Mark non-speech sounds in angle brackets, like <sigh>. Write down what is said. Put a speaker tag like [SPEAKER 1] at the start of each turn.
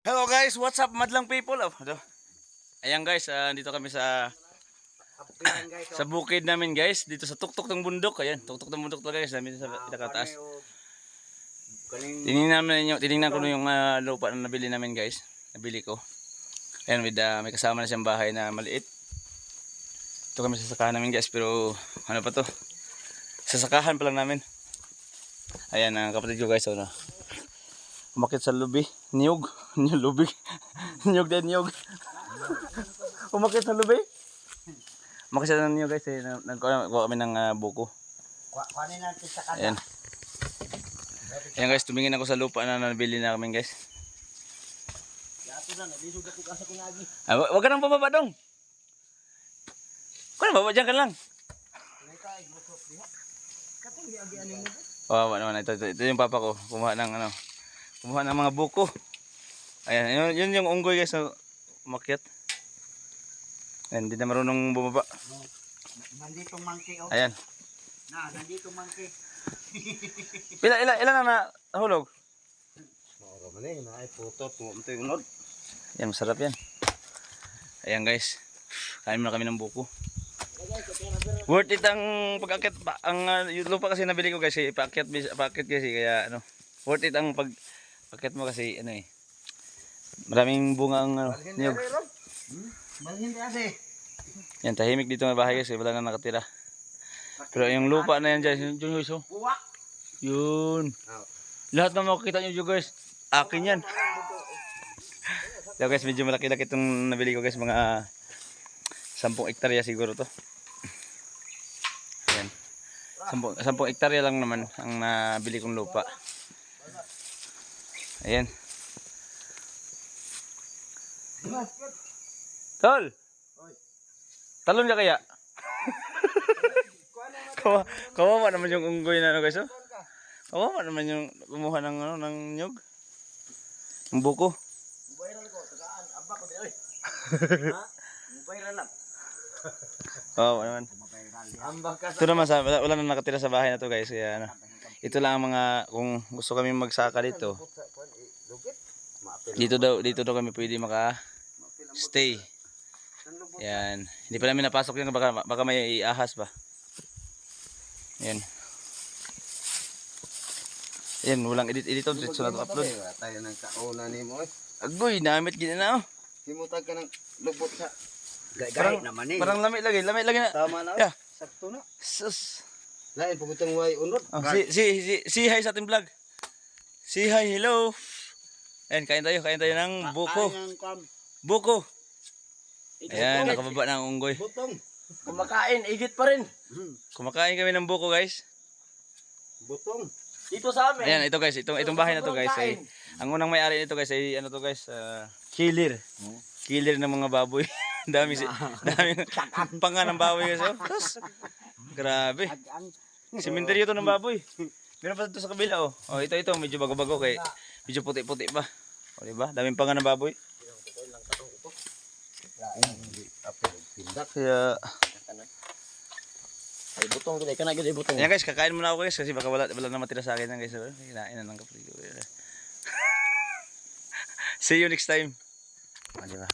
[SPEAKER 1] Hello guys, what's up madlang people? Oh. Ayan guys, ah, dito kami sa sa bukid namin guys, dito sa tuktok ng bundok. Ayan, tuktok ng bundok talaga guys, namin sa pinakataas.
[SPEAKER 2] Kaling
[SPEAKER 1] Tiningnan namin yung tiningnan ko na yung ah, lupa na nabili namin guys. Nabili ko. Ayan, with ah, may kasama na siyang bahay na maliit. Ito kami sa sakahan namin guys, pero ano pa to? Sasakahan pa lang namin. Ayan, ang kapatid ko guys, ano. Umakit sa lubi. Niyog. <laughs> Niyog lubi. <laughs> niyog din niyog. <laughs> Umakit sa lubi. Umakit ng niyog guys. Eh. Nag- Nagkuha kami ng ah, buko.
[SPEAKER 2] kuhanin natin sa kanya.
[SPEAKER 1] Ayan. Ayan guys, tumingin ako sa lupa na nabili namin guys.
[SPEAKER 2] Yato na, nabisog ako kasa ko lagi.
[SPEAKER 1] Ah, wa- wag ka nang bababa dong. Kung baba dyan ka lang.
[SPEAKER 2] Katong giagi ano
[SPEAKER 1] ito, ito, ito yung papa ko. Kumuha ng ano. Kumuha ng mga buko. Ayan, yun, yun yung unggoy guys na umakyat. Ayan, hindi na marunong bumaba.
[SPEAKER 2] Nandito monkey oh.
[SPEAKER 1] Ayan.
[SPEAKER 2] Na, nandito monkey. <laughs>
[SPEAKER 1] Ila, ila, ilan na nahulog?
[SPEAKER 2] Eh.
[SPEAKER 1] Yan, masarap yan. Ayan guys. Kain muna kami ng buko. Worth it ang pag-akit pa. Ang uh, yung lupa kasi nabili ko kasi paakyat bis- paakyat kasi kaya ano. Worth it ang pag paakyat mo kasi ano eh. Maraming bunga ang ano, niyog.
[SPEAKER 2] Balhin di ase.
[SPEAKER 1] Yan, tahimik dito na bahay kasi wala na nakatira. Pero yung lupa na yan dyan, yun, yun, yun,
[SPEAKER 2] Uwak.
[SPEAKER 1] yun.
[SPEAKER 2] Oh.
[SPEAKER 1] Lahat na makikita nyo dyan guys, akin yan. So guys, medyo malaki-laki itong nabili ko guys, mga 10 hektarya siguro to. Ayan. 10, 10 hektarya lang naman ang nabili kong lupa. Ayan. Tol! Talon ka kaya? <laughs> Kawa, kawawa naman yung unggoy na ano guys oh. Kawawa naman yung kumuha ng ano ng nyug. Ng buko.
[SPEAKER 2] Viral ko, tagaan, aba ko oy. Ha? Viral lang.
[SPEAKER 1] Kawawa naman. Ito naman sa wala na nakatira sa bahay na to guys kaya ano. Ito lang ang mga kung gusto kami magsaka dito. Dito daw dito daw kami pwede maka stay. Yan. Hindi pa namin napasok yun baka baka may iahas pa. Yan. Yan, walang edit edit to, diretso na to upload.
[SPEAKER 2] Tayo ng kauna ni mo. eh.
[SPEAKER 1] Agoy, namit gina na oh.
[SPEAKER 2] Himutag ka ng lubot sa.
[SPEAKER 1] Parang-
[SPEAKER 2] Gay naman eh.
[SPEAKER 1] Parang lamit lagi, lamit lagi na.
[SPEAKER 2] Tama na.
[SPEAKER 1] Yeah.
[SPEAKER 2] Sakto na.
[SPEAKER 1] Sus.
[SPEAKER 2] Lain pagutang way unod.
[SPEAKER 1] Oh, si, si, si, si hi sa ating vlog. Si hi, hello. Ayan, kain tayo, kain tayo ng buko. Buko. Ayan, nakababa ng unggoy.
[SPEAKER 2] Butong. Kumakain, igit pa rin.
[SPEAKER 1] Kumakain kami ng buko, guys.
[SPEAKER 2] Butong. Dito sa amin.
[SPEAKER 1] Ayan, ito guys, itong, itong bahay na to guys ay, ang unang may-ari nito guys ay ano to guys, ah, killer. Killer ng mga baboy. <laughs> dami si, dami panga ng baboy guys. Oh. Grabe.
[SPEAKER 2] Ang
[SPEAKER 1] Simenteryo to ng baboy. <laughs> Meron pa ito sa kabila oh. Oh, ito ito medyo bago-bago kay medyo puti-puti pa. O di ba? Daming panga ng baboy. Kaya
[SPEAKER 2] Ay butong to, kana gid butong.
[SPEAKER 1] Ayan guys, kakain muna ako guys kasi baka wala wala na matira sa akin yan guys. Oh, Kinain na ng kapatid ko. <laughs> See you next time. Ah, di ba?